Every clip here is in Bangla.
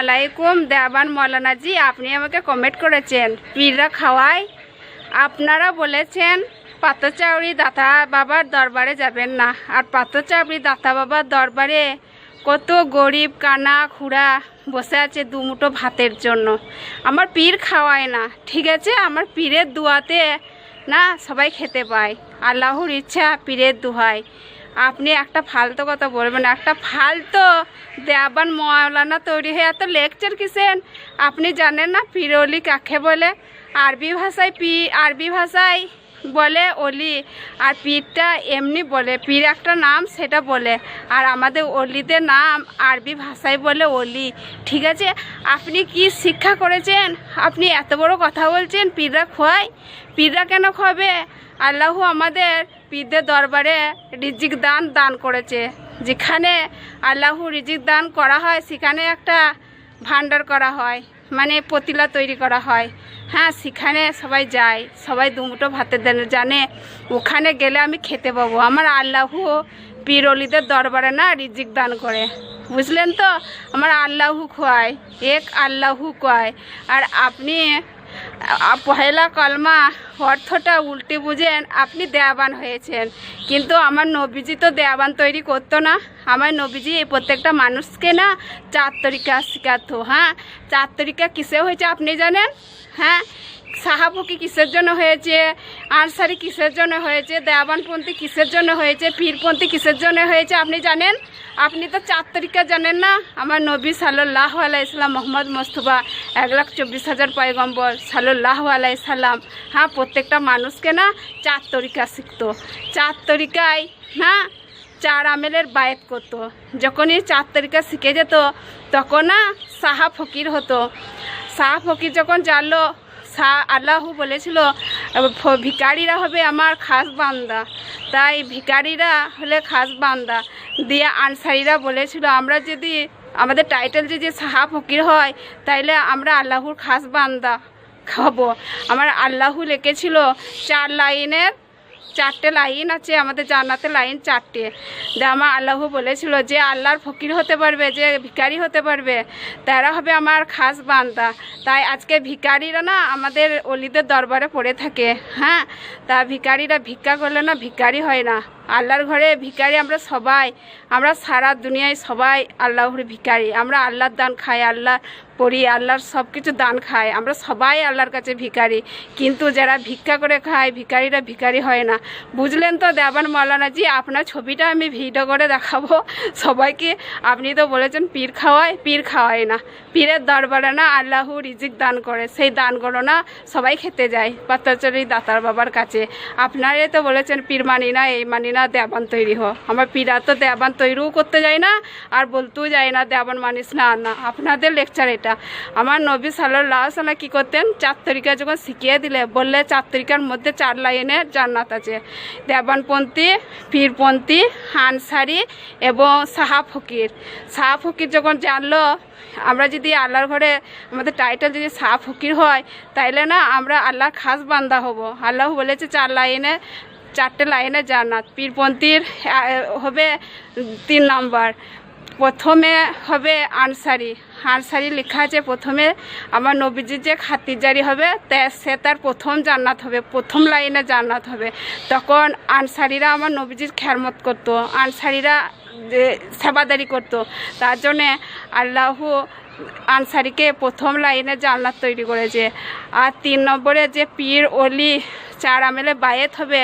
আলাইকুম দেওয়ান মৌলানাজি আপনি আমাকে কমেন্ট করেছেন। পীররা খাওয়ায়। আপনারা বলেছেন পাতচাউরি দাতা বাবার দরবারে যাবেন না। আর পাতচাউরি দাতা বাবার দরবারে কত গরিব, কানা, খুড়া বসে আছে দুমুটো ভাতের জন্য। আমার পীর খাওয়ায় না। ঠিক আছে, আমার পীরের দুয়াতে না সবাই খেতে পায়। আল্লাহর ইচ্ছা পীরের দুহায়। আপনি একটা ফালতু কথা বলবেন, একটা ফালতো দেবান মৌলানা তৈরি হয়ে এত লেকচার কিসেন? আপনি জানেন না, পিরলি কাকে বলে? আরবি ভাষায় পি, আরবি ভাষায় বলে, অলি, আর পীরটা এমনি বলে, পীর একটা নাম সেটা বলে, আর আমাদের অলিদের নাম আরবি ভাষায় বলে অলি। ঠিক আছে? আপনি কি শিক্ষা করেছেন? আপনি এত বড় কথা বলছেন, পীররা খোয়ায়? পীররা কেন খাবে আল্লাহ আমাদের পীরদের দরবারে রিজিক দান দান করেছে। যেখানে আল্লাহ রিজিক দান করা হয়, সেখানে একটা ভান্ডার করা হয় মানে পতিলা তৈরি করা হয়। হ্যাঁ সেখানে সবাই যায়। সবাই দুমুটো দেন জানে, ওখানে গেলে আমি খেতে পাবো। আমার আল্লাহ পিরলিদের দরবারে না রিজিক দান করে। বুঝলেন তো? আমার আল্লাহু খোয়ায়, এক আল্লাহু কয় আর আপনি পহেলা কলমা অর্থটা উল্টে বুঝেন, আপনি দেয়াবান হয়েছেন। কিন্তু আমার নবীজি তো দেয়াবান তৈরি করতো না। আমার নবীজি এই প্রত্যেকটা মানুষকে না চার তরিকা শেখাতো। হ্যাঁ চার তরিকা কিসে হয়েছে আপনি জানেন? হ্যাঁ সাহাবুকি কিসের জন্য হয়েছে? আনসারি কিসের জন্য হয়েছে? দেয়াবানপন্থী কিসের জন্য হয়েছে? পীরপন্থী কিসের জন্য হয়েছে? আপনি জানেন? আপনি তো চার তরিকা জানেন না? আমার নবী সাল্লাহ আলাই ইসলাম মোহাম্মদ মোস্তফা এক লাখ চব্বিশ হাজার পয়গম্বর সাল্লাহ আলাই সাল্লাম। হ্যাঁ প্রত্যেকটা মানুষকে না চার তরিকা শিখতো। চার তরিকায় হ্যাঁ চার আমেলের বায়েত করতো। যখনই চার তরিকা শিখে যেত, তখন না সাহা ফকির হতো। সাহা ফকির যখন জানলো আল্লাহ বলেছিল ভিকারীরা হবে আমার খাস বান্দা। তাই ভিকারীরা হলে খাস বান্দা। দিয়ে আনসারিরা বলেছিল, আমরা যদি আমাদের টাইটেল যদি সাহা ফকির হয়, তাইলে আমরা আল্লাহর খাস বান্দা খাব। আমার আল্লাহ লিখেছিল, চার লাইনের চারটে লাইন আছে, আমাদের জান্নাতে লাইন চারটে। আমার আল্লাহ বলেছিল যে, আল্লাহর ফকির হতে পারবে, যে ভিকারি হতে পারবে, তারা হবে আমার খাস বান্দা। তাই আজকে ভিকারিরা না আমাদের অলিদের দরবারে পড়ে থাকে। হ্যাঁ তা ভিকারিরা ভিক্ষা করলে না ভিকারি হয় না। আল্লাহর ঘরে ভিখারি আমরা সবাই, আমরা সারা দুনিয়ায় সবাই আল্লাহর ভিকারি আমরা আল্লাহর দান খাই আল্লাহ পড়ি আল্লাহর সব কিছু দান খাই। আমরা সবাই আল্লাহর কাছে ভিখারি। কিন্তু যারা ভিক্ষা করে খায়, ভিখারিরা ভিখারি হয় না। বুঝলেন তো দেবান মৌলানাজি, আপনার ছবিটা আমি ভিডিও করে দেখাবো। সবাইকে, আপনি তো বলেছেন পীর খাওয়ায় পীর খাওয়ায় না। পীরের দরবারে না আল্লাহ রিজিক দান করে। সেই দানগুলো না সবাই খেতে যায় পাত্তাচরি দাতার বাবার কাছে। আপনারাই তো বলেছেন পীর মানি না, এই মানি না দেবান তৈরি হ। আমার পীরা তো দেবান তৈরিও করতে যায় না, আর বলতেও যায় না দেবান মানিস না না। আপনাদের লেকচার এটা। আমার নবী সাল্লাহ সাল্লাম কী করতেন? চার তরিকা যখন শিখিয়ে দিলে, বললে চার তরিকার মধ্যে চার লাইনে জান্নাত আছে। দেবানপন্থী পীরপন্থী, আনসারি এবং সাহা ফকির। সাহা ফকির যখন জানলো, আমরা যদি আল্লাহর ঘরে আমাদের টাইটেল যদি সাহা ফকির হয়, তাইলে না আমরা আল্লাহর খাস বান্দা হব। আল্লাহ বলেছে চার লাইনে চারটে লাইনে জান্নাত। পীরপন্থীর হবে তিন নম্বর। প্রথমে হবে আনসারি। আনসারি লেখা আছে প্রথমে আমার নবীজির যে খাতিরজারি হবে সে তার প্রথম জান্নাত হবে, প্রথম লাইনে জান্নাত হবে। তখন আনসারিরা আমার নবীজির খেয়ারমত করতো। আনসারিরা সেবাদারি করতো। তার জন্যে আল্লাহ আনসারিকে প্রথম লাইনে জান্নাত তৈরি করেছে। আর তিন নম্বরে যে পীর অলি চার আমেলে বায়েত হবে,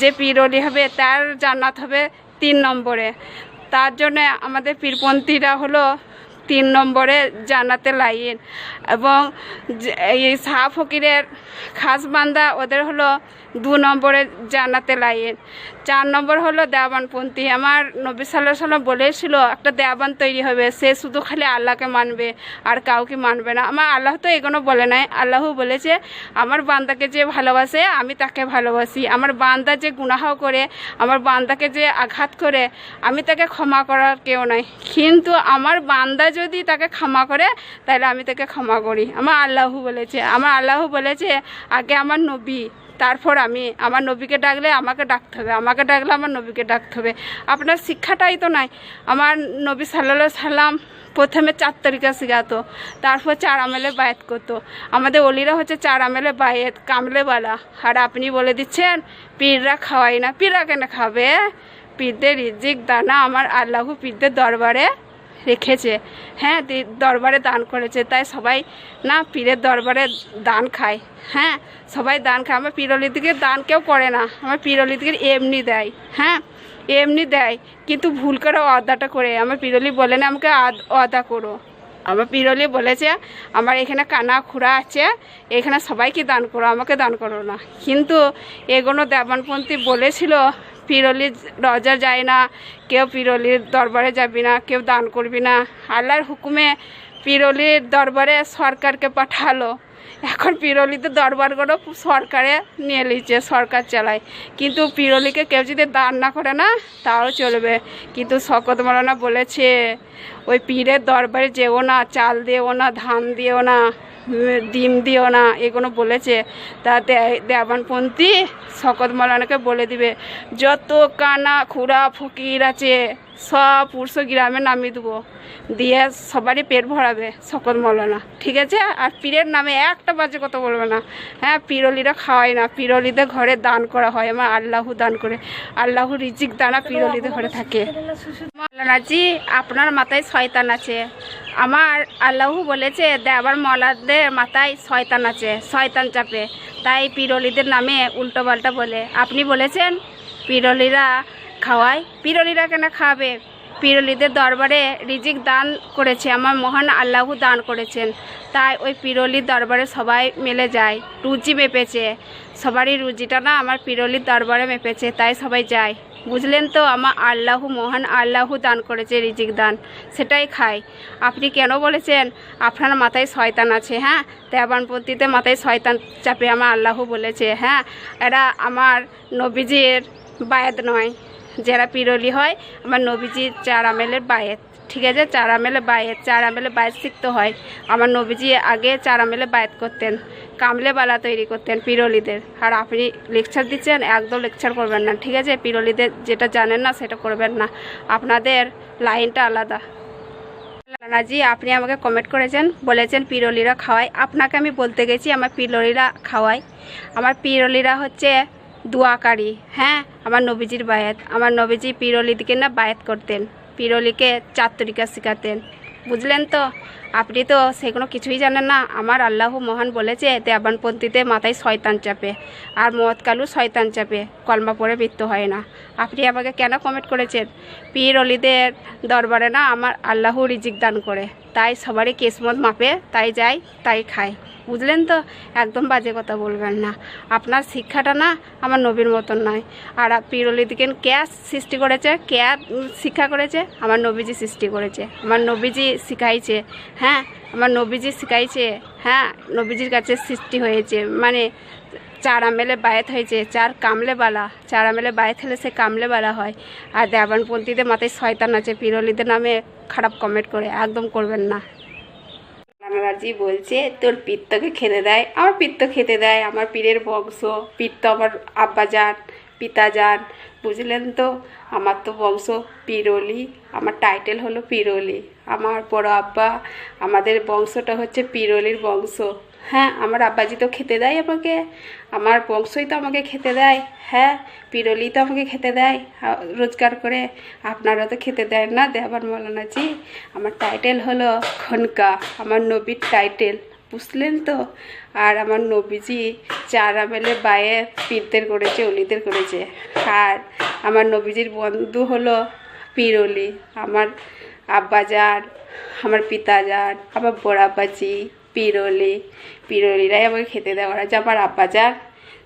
যে পীর অলি হবে তার জান্নাত হবে তিন নম্বরে। তার জন্য আমাদের পীরপন্থীরা হলো তিন নম্বরে জান্নাতে লাইন। এবং এই শাহ ফকিরের খাস বান্দা ওদের হলো দু নম্বরে জান্নাতে লাইন। চার নম্বর হলো দেওয়ানপন্থী। আমার নবী সাল্লাহ সাল্লাম বলেছিল, একটা দেওয়ান তৈরি হবে, সে শুধু খালি আল্লাহকে মানবে আর কাউকে মানবে না। আমার আল্লাহ তো এগুলো বলে নাই। আল্লাহ বলেছে, আমার বান্দাকে যে ভালোবাসে, আমি তাকে ভালোবাসি। আমার বান্দা যে গুনাহ করে, আমার বান্দাকে যে আঘাত করে, আমি তাকে ক্ষমা করার কেউ নাই। কিন্তু আমার বান্দা যদি তাকে ক্ষমা করে, তাহলে আমি তাকে ক্ষমা করি। আমার আল্লাহ বলেছে, আমার আল্লাহ বলেছে, আগে আমার নবী তারপর আমি, আমার নবীকে ডাকলে আমাকে ডাকতে হবে, আমাকে ডাকলে আমার নবীকে ডাকতে হবে। আপনার শিক্ষাটাই তো নাই। আমার নবী সাল্লা সাল্লাম প্রথমে চার তরিকা শেখাতো তারপর চার আমেলে বায়াত করতো। আমাদের অলিরা হচ্ছে চার আমেলে বায়াত, কামলেওয়ালা। আর আপনি বলে দিচ্ছেন, পীররা খাওয়াই না, পীররা কেন খাবে? পীরদের রিজিক দানা, আমার আল্লাহু পীরদের দরবারে রেখেছে। হ্যাঁ দরবারে দান করেছে। তাই সবাই না পীরের দরবারে দান খায়। হ্যাঁ সবাই দান খায়। আমার পিরলি দিকে দান কেউ করে না। আমার পিরলি দিকে এমনি দেয়। হ্যাঁ এমনি দেয়। কিন্তু ভুল করে অদাটা করে। আমার পিরলি বলে না, আমাকে অদা করো। আমার পিরলি বলেছে, আমার এখানে কানা খুঁড়া আছে। এখানে সবাইকে দান করো। আমাকে দান করো না। কিন্তু এগুলো দেবানপন্থী বলেছিল পিরলি রজা যায় না, কেউ পিরলির দরবারে যাবি না, কেউ দান করবি না। আল্লাহর হুকুমে পিরলির দরবারে সরকারকে পাঠালো। এখন পিরলিতে দরবারগুলো সরকারে নিয়ে নিচ্ছে সরকার চালায়। কিন্তু পিরলিকে কেউ যদি দান না করে না, তাও চলবে। কিন্তু শকত মৌলানা বলেছে, ওই পীরের দরবারে যেও না, চাল দিও না, ধান দিও না। ডিম দিও না, এগুলো বলেছে। তা দেবানপন্থী শকত মৌলানাকে বলে দিবে, যত কানা খুড়া ফকির আছে সব পুরুষ গ্রামে নামিয়ে দেবো। দিয়ে সবারই পেট ভরাবে শকত মৌলানা। ঠিক আছে? আর পীরের নামে একটা বাজে কথা বলবে না। হ্যাঁ পিরলিরা খাওয়ায় না। পিরলিদের ঘরে দান করা হয়, আমার আল্লাহু দান করে। আল্লাহু রিজিক দানা পিরলিদের ঘরে থাকে। মৌলানাজি আপনার মাথায় শয়তান আছে। আমার আল্লাহু বলেছে দেবার মলাদের মাথায় শয়তান আছে, শয়তান চাপে। তাই পিরলিদের নামে উল্টো পাল্টা বলে। আপনি বলেছেন, পিরলিরা খাওয়ায়। পিরলিরা কেন খাবে? পিরলিদের দরবারে রিজিক দান করেছে, আমার মহান আল্লাহু দান করেছেন। তাই ওই পিরলির দরবারে সবাই মিলে যায়, রুজি মেপেছে। সবারই রুজিটা না আমার পিরলির দরবারে মেপেছে, তাই সবাই যায়। বুঝলেন তো, আমার আল্লাহু মহান আল্লাহু দান করেছে রিজিক দান, সেটাই খাই আপনি কেন বলেছেন? আপনার মাথায় শয়তান আছে হ্যাঁ? দেবানপন্থীতে মাথায় শয়তান চাপে আমার আল্লাহু বলেছে হ্যাঁ? এরা আমার নবীজির বায়াত নয়। যারা পিরলি হয়, আমার নবীজির চার আমেলের বায়েত। ঠিক আছে? চার আমেলে বায়েত, চার আমেলে বায়েত শিখতে হয়। আমার নবীজি আগে চার আমেলে বায়েত করতেন কামলেবালা তৈরি করতেন পিরলিদের। আর আপনি লেকচার দিচ্ছেন, একদম লেকচার করবেন না, ঠিক আছে? পিরলিদের যেটা জানেন না, সেটা করবেন না। আপনাদের লাইনটা আলাদা। রানাজি আপনি আমাকে কমেন্ট করেছেন, বলেছেন পিরলিরা খাওয়ায়। আপনাকে আমি বলতে গেছি, আমার পিরলিরা খাওয়ায়। আমার পিরলিরা হচ্ছে দোয়াকারী হ্যাঁ আমার নবীজির বায়াত। আমার নবীজি পিরলিদিকে না বায়াত করতেন। পিরলিকে চাতরিকা শেখাতেন। বুঝলেন তো? আপনি তো সেগুলো কিছুই জানেন না। আমার আল্লাহ মহান বলেছে দেবানপন্থীতে মাথায় শয়তান চাপে আর মদ কালু শয়তান চাপে, কলমা পড়ে মৃত্যু হয় না। আপনি আমাকে কেন কমেন্ট করেছেন? পীর অলিদের দরবারে না আমার আল্লাহ রিজিক দান করে। তাই সবারই কিসমত মাপে, তাই যায়, তাই খায়। বুঝলেন তো? একদম বাজে কথা বলবেন না। আপনার শিক্ষাটা না আমার নবীর মতন নয়। আর পিরলিদিকে কে সৃষ্টি করেছে? কে শিক্ষা করেছে? আমার নবীজি সৃষ্টি করেছে। আমার নবীজি শিখাইছে। হ্যাঁ আমার নবীজি শিখাইছে হ্যাঁ নবীজির কাছে সৃষ্টি হয়েছে মানে চার আমেলে বায়াত হয়েছে, চার কামলেবালা চার আমেলে বায়াত হলে সে কামলেবালা হয়। আর দেবানপন্থীদের মাথায় শয়তান আছে, পিরলিদের নামে খারাপ কমেন্ট করে, একদম করবেন না। রানারাজি বলছে, তোর পিত্তকে খেতে দেয়, আমার পিত্ত খেতে দেয়, আমার পীরের বংশ, পিত্ত আমার আব্বা যান পিতা যান বুঝলেন তো? আমার তো বংশ পিরলি, আমার টাইটেল হলো পিরলি। আমার বড় আব্বা, আমাদের বংশটা হচ্ছে পিরলির বংশ। হ্যাঁ আমার আব্বাজি তো খেতে দেয় আমাকে। আমার বংশই তো আমাকে খেতে দেয়। হ্যাঁ পিরলি তো আমাকে খেতে দেয় রোজগার করে। আপনারা তো খেতে দেন না দেবার মৌলানাজি। আমার টাইটেল হলো খনকা, আমার নবীর টাইটেল বুঝলেন তো? আর আমার নবীজি চার মেলে বায়ে পীরদের করেছে, অলিদের করেছে। আর আমার নবীজির বন্ধু হলো পিরলি আমার আব্বা আব্বাজান আমার পিতা পিতাজান আমার বড় আব্বাজি পিরলি পিরলিরাই আমাকে খেতে দেওয়া যে আমার আব্বাজান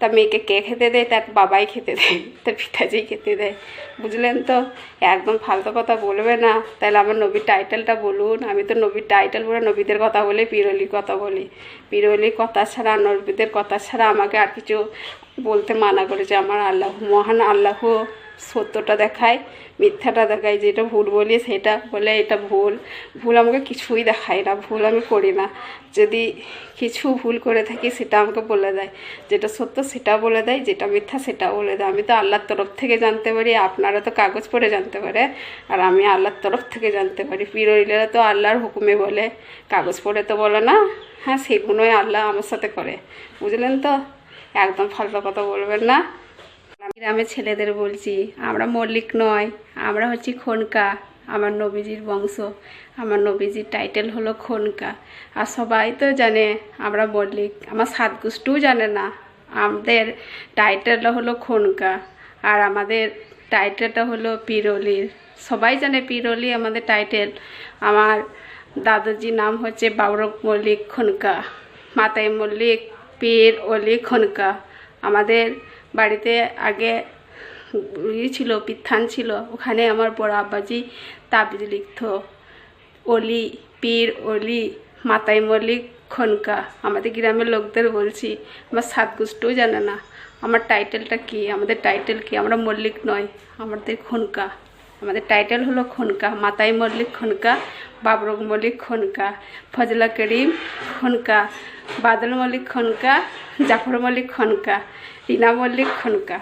তার মেয়েকে কে খেতে দেয়? তার বাবাই খেতে দেয়, তার পিতাজি খেতে দেয়। বুঝলেন তো? একদম ফালতু কথা বলবে না। তাহলে আমার নবীর টাইটেলটা বলুন। আমি তো নবীর টাইটেল বলে নবীদের কথা বলি, পিরলির কথা বলি। পিরলির কথা ছাড়া, নবীদের কথা ছাড়া আমাকে আর কিছু বলতে মানা করেছে আমার আল্লাহ। মহান আল্লাহ। সত্যটা দেখায়, মিথ্যাটা দেখায়, যেটা ভুল বলি সেটা বলে এটা ভুল। ভুল আমাকে কিছুই দেখায় না, ভুল আমি করি না। যদি কিছু ভুল করে থাকি সেটা আমাকে বলে দেয়। যেটা সত্য সেটা বলে দেয়, যেটা মিথ্যা সেটা বলে দেয়। আমি তো আল্লাহর তরফ থেকে জানতে পারি, আপনারা তো কাগজ পড়ে জানতে পারে, আর আমি আল্লাহর তরফ থেকে জানতে পারি। পিরোইলেরা তো আল্লাহর হুকুমে বলে, কাগজ পড়ে তো বলে না। হ্যাঁ সেগুলোই আল্লাহ আমার সাথে করে। বুঝলেন তো? একদম ফালতু কথা বলবেন না। গ্রামের ছেলেদের বলছি, আমরা মল্লিক নয়, আমরা হচ্ছি খনকা। আমার নবীজির বংশ, আমার নবীজির টাইটেল হলো খনকা। আর সবাই তো জানে আমরা মল্লিক, আমার সাত জানে না। আমাদের টাইটেলটা হলো খনকা আর আমাদের টাইটেলটা হলো পিরলির সবাই জানে পিরলি আমাদের টাইটেল আমার দাদুজির নাম হচ্ছে বাবরক মল্লিক খনকা, মাতাই মল্লিক, পীর অলি খনকা। আমাদের বাড়িতে আগে ইয়ে ছিল, পিত্থান ছিল। ওখানে আমার বড় আব্বাজি তাবিজ লিখতো। অলি, পীর, অলি, মাতাই মল্লিক, খনকা। আমাদের গ্রামের লোকদের বলছি, আমার সাত গোষ্ঠীও জানে না। আমার টাইটেলটা কি? আমাদের টাইটেল কি? আমরা মল্লিক নয়, আমাদের খনকা। আমাদের টাইটেল হলো খনকা। মাতাই মল্লিক খনকা, বাবরক মল্লিক খনকা, ফজলা করিম খনকা, বাদল মল্লিক খনকা, জাফর মল্লিক খনকা। রিনা মল্লিক খনকা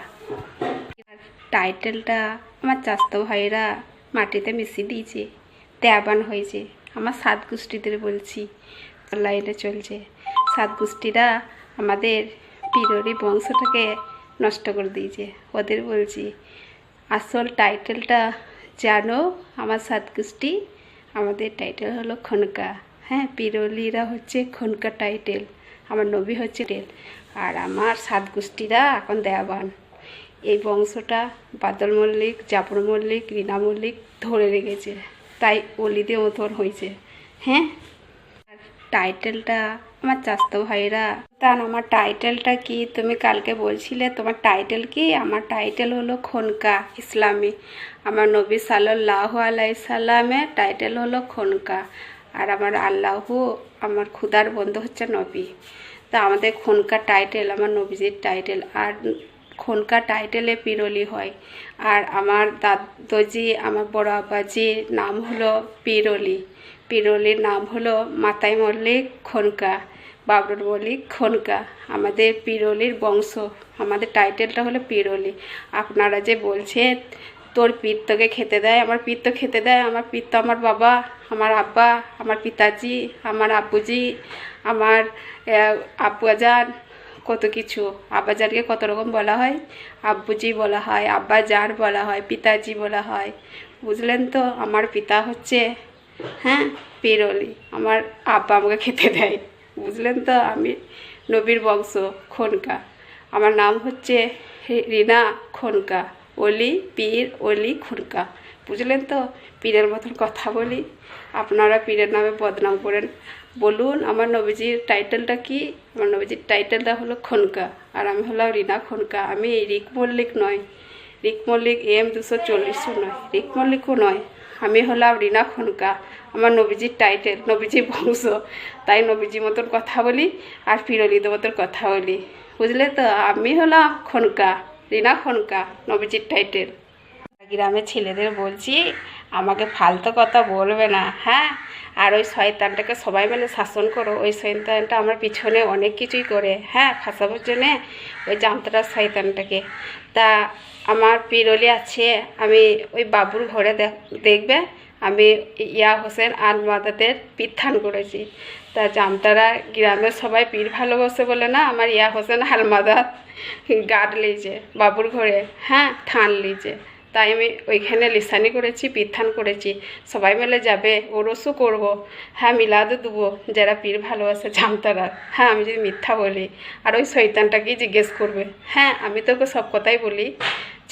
টাইটেলটা আমার চাস্তো ভাইরা মাটিতে মিশিয়ে দিয়েছে, দেয়াবান হয়েছে। আমার সাত গোষ্ঠীদের বলছি, লাইনে চলছে। সাত গোষ্ঠীরা আমাদের পিররি বংশটাকে নষ্ট করে দিয়েছে। ওদের বলছি, আসল টাইটেলটা জানো আমার সাত গোষ্ঠী, আমাদের টাইটেল হলো খনকা। হ্যাঁ পিরলিরা হচ্ছে খনকা টাইটেল। আমার নবী হচ্ছে টেল আর আমার সাত গোষ্ঠীরা এখন দেয়াবান। এই বংশটা বাদল মল্লিক, জাফর মল্লিক, রীনা মল্লিক ধরে রেখেছে। তাই অলিদে মতন হয়েছে। হ্যাঁ? আর টাইটেলটা আমার চাস্তো ভাইরা তা আমার টাইটেলটা কি তুমি কালকে বলছিলে? তোমার টাইটেল কি? আমার টাইটেল হলো খনকা ইসলামী। আমার নবী সাল্লাহ আলাই সাল্লামের টাইটেল হলো খনকা। আর আমার আল্লাহু, আমার খুদার বন্ধু হচ্ছে নবী। তা আমাদের খনকা টাইটেল আমার নবীজির টাইটেল আর খনকা টাইটেলে পিরলি হয়। আর আমার দাদজি, আমার বড় আব্বাজির নাম হলো পিরলি। পিরলির নাম হলো মাতাই মল্লিক খনকা, বাবরুল মল্লিক খনকা। আমাদের পিরলির বংশ, আমাদের টাইটেলটা হলো পিরলি। আপনারা যে বলছেন তোর পিত তোকে খেতে দেয়, আমার পিত তো খেতে দেয়, আমার পিত তো আমার বাবা, আমার আব্বা, আমার পিতাজি, আমার আব্বুজি, আমার আব্বাজান কত কিছু। আব্বাজানকে কত রকম বলা হয়, আব্বুজি বলা হয়, আব্বা জান বলা হয়, পিতাজি বলা হয়। বুঝলেন তো? আমার পিতা হচ্ছে হ্যাঁ পিরলি। আমার আব্বা আমাকে খেতে দেয়। বুঝলেন তো? আমি নবীর বংশ, খনকা। আমার নাম হচ্ছে রিনা খনকা। অলি পীর অলি খনকা বুঝলেন তো? পীরের মতন কথা বলি। আপনারা পীরের নামে বদনাম করেন। বলুন, আমার নবীজির টাইটেলটা কি? আমার নবীজির টাইটেলটা হলো খনকা আর আমি হলাম রিনা খনকা। আমি এই রিক মল্লিক নয়। রিক মল্লিক এম দুশো চল্লিশও নয়। রিক মল্লিকও নয়। আমি হলাম রিনা খনকা। আমার নবীজির টাইটেল নবীজির বংশ। তাই নবীজির মতন কথা বলি আর পিরলিদের মতন কথা বলি। বুঝলে তো? আমি হলাম খনকা। রিনা খনকা নবীজির টাইটেল। গ্রামের ছেলেদের বলছি, আমাকে ফালতু কথা বলবে না হ্যাঁ? আর ওই শয়তানটাকে সবাই মিলে শাসন করো। ওই শয়তানটা আমার পিছনে অনেক কিছুই করে হ্যাঁ? ফাঁসাবার জন্যে ওই জামতলার শয়তানটাকে। তা আমার পিরলি আছে, আমি ওই বাবুর ঘরে দেখবে? আমি ইয়া হোসেন আর মাদাদের পিত্থান করেছি। তা জামতারা গ্রামের সবাই পীর ভালোবাসে বলে না? আমার ইয়া হোসেন আলমাদাত গার্ড লিজে, বাবুর ঘরে হ্যাঁ থান লিজে। তাই আমি ওইখানে লিসানি করেছি পিত্থান করেছি। সবাই মিলে যাবে ওরসও করব। হ্যাঁ মিলাদও দেবো, যারা পীর ভালোবাসে জামতারা। হ্যাঁ আমি যদি মিথ্যা বলি, আর ওই শৈতানটাকেই জিজ্ঞেস করবে? হ্যাঁ আমি তোকে সব কথাই বলি।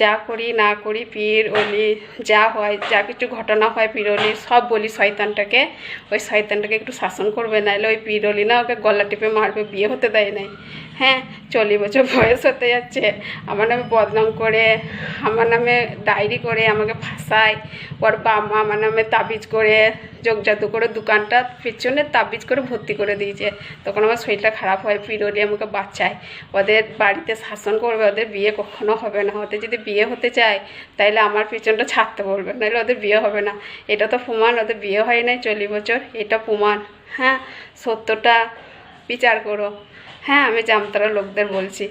যা করি না করি পীর, অলি, যা হয়, যা কিছু ঘটনা হয়, পীর, অলি, সব বলি শয়তানটাকে। ওই শয়তানটাকে একটু শাসন করবে নাহলে ওই পীর, অলি না ওকে গলা টিপে মারবে, বিয়ে হতে দেয় নাই। হ্যাঁ চল্লিশ বছর বয়স হতে যাচ্ছে। আমার নামে বদনাম করে, আমার নামে ডায়েরি করে, আমাকে ফাঁসায়। ওর বাবা আমার নামে তাবিজ করে যোগ জাদু করে দোকানটা পিছনে তাবিজ করে ভর্তি করে দিয়েছে। তখন আমার শরীরটা খারাপ হয় পিরোলি আমাকে বাচ্চায় ওদের বাড়িতে শাসন করবে, ওদের বিয়ে কখনো হবে না। ওদের যদি বিয়ে হতে চায়, তাইলে আমার পিছনটা ছাড়তে বলবে নাহলে ওদের বিয়ে হবে না। এটা তো প্রমাণ, ওদের বিয়ে হয় নাই চল্লিশ বছর, এটা প্রমাণ। হ্যাঁ সত্যটা বিচার করো। হ্যাঁ আমি জামতারা লোকদের বলছি।